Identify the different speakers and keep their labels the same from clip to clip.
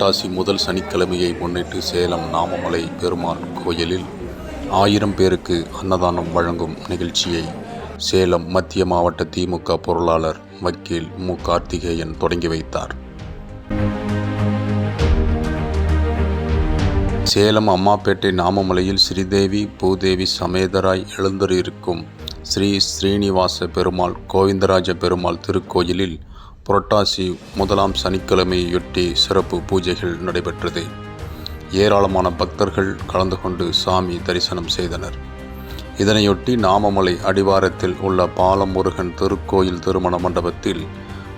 Speaker 1: புரட்டாசி முதல் சனிக்கிழமையை முன்னிட்டு சேலம் நாமமலை பெருமாள் கோயிலில் ஆயிரம் பேருக்கு அன்னதானம் வழங்கும் நிகழ்ச்சியை சேலம் மத்திய மாவட்ட திமுக பொருளாளர் வக்கீல் மு. கார்த்திகேயன் தொடங்கி வைத்தார். சேலம் அம்மாப்பேட்டை நாமமலையில் ஸ்ரீதேவி பூதேவி சமேதராய் எழுந்தருளிருக்கும் ஸ்ரீ ஸ்ரீனிவாச பெருமாள் கோவிந்தராஜ பெருமாள் திருக்கோயிலில் புரட்டாசி முதலாம் சனிக்கிழமையொட்டி சிறப்பு பூஜைகள் நடைபெற்றது. ஏராளமான பக்தர்கள் கலந்து கொண்டு சாமி தரிசனம் செய்தனர். இதனையொட்டி நாமமலை அடிவாரத்தில் உள்ள பாலமுருகன் திருக்கோயில் திருமண மண்டபத்தில்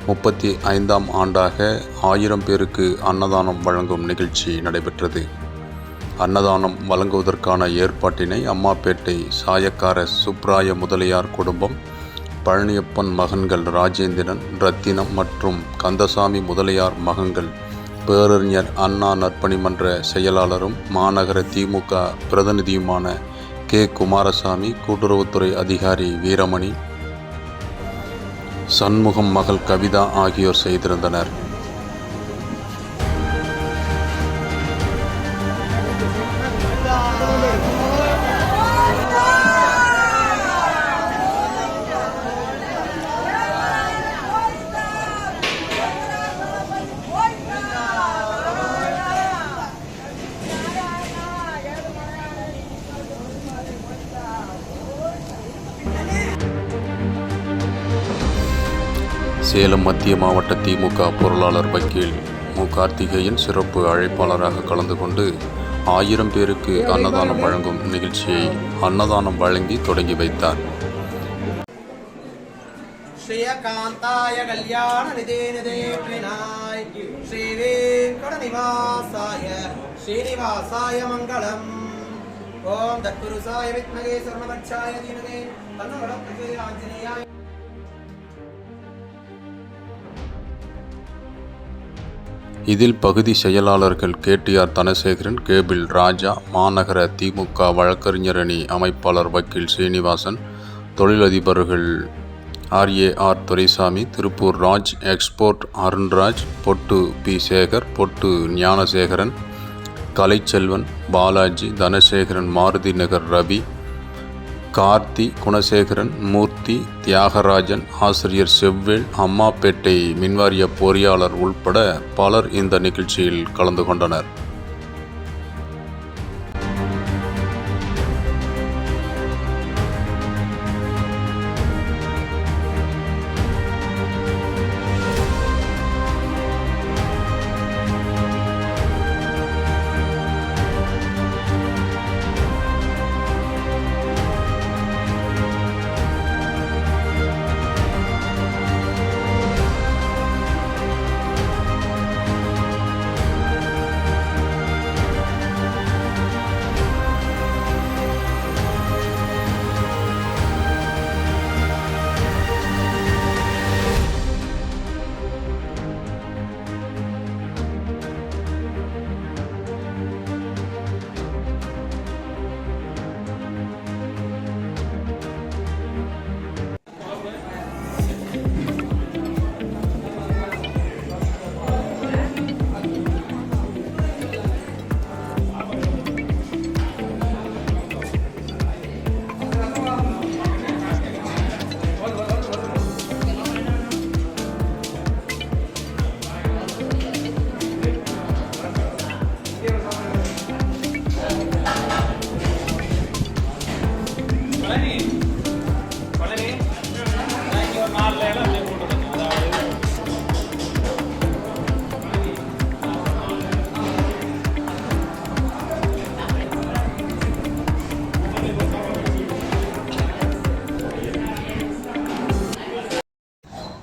Speaker 1: முப்பத்தி ஐந்தாம் ஆண்டாக ஆயிரம் பேருக்கு அன்னதானம் வழங்கும் நிகழ்ச்சி நடைபெற்றது. அன்னதானம் வழங்குவதற்கான ஏற்பாட்டினை அம்மாப்பேட்டை சாயக்கார சுப்ராய முதலியார் குடும்பம் பழனியப்பன் மகன்கள் ராஜேந்திரன் ரத்தினம் மற்றும் கந்தசாமி முதலியார் மகன்கள் பேரறிஞர் அண்ணா நற்பணி மன்ற செயலாளரும் மாநகர திமுக பிரதிநிதியுமான கே. குமாரசாமி கூட்டுறவுத்துறை அதிகாரி வீரமணி சண்முகம் மகள் கவிதா ஆகியோர் செய்திருந்தனர். சேலம் மத்திய மாவட்ட திமுக பொருளாளர் வக்கீல் மு கார்த்திகேயன் சிறப்பு அழைப்பாளராக கலந்து கொண்டு ஆயிரம் பேருக்கு அன்னதானம் வழங்கும் நிகழ்ச்சியை அன்னதானம் வழங்கி தொடங்கி வைத்தார்
Speaker 2: ஸ்ரீயகாந்தாய கல்யாண ஸ்ரீனிவாசாய மங்களம் ஓம் தத்புருஷாய வித்மகே சர்மதட்சாய தீமகே ஆஞ்சநேயாய
Speaker 1: இதில் பகுதி செயலாளர்கள் கேடிஆர் தனசேகரன் கேபிள் ராஜா மாநகர திமுக வழக்கறிஞரணி அமைப்பாளர் வக்கீல் ஸ்ரீனிவாசன் தொழிலதிபர்கள் R A R Duraisamy Tiruppur Raj export Arunraj பொட்டு பி சேகர் பொட்டு ஞானசேகரன் கலைச்செல்வன் பாலாஜி தனசேகரன் மாருதி நகர் ரவி கார்த்தி குணசேகரன் மூர்த்தி தியாகராஜன் ஆசிரியர் செவ்வேல் அம்மாப்பேட்டை மின்வாரிய பொறியாளர் உள்பட பலர் இந்த நிகழ்ச்சியில் கலந்து கொண்டனர்.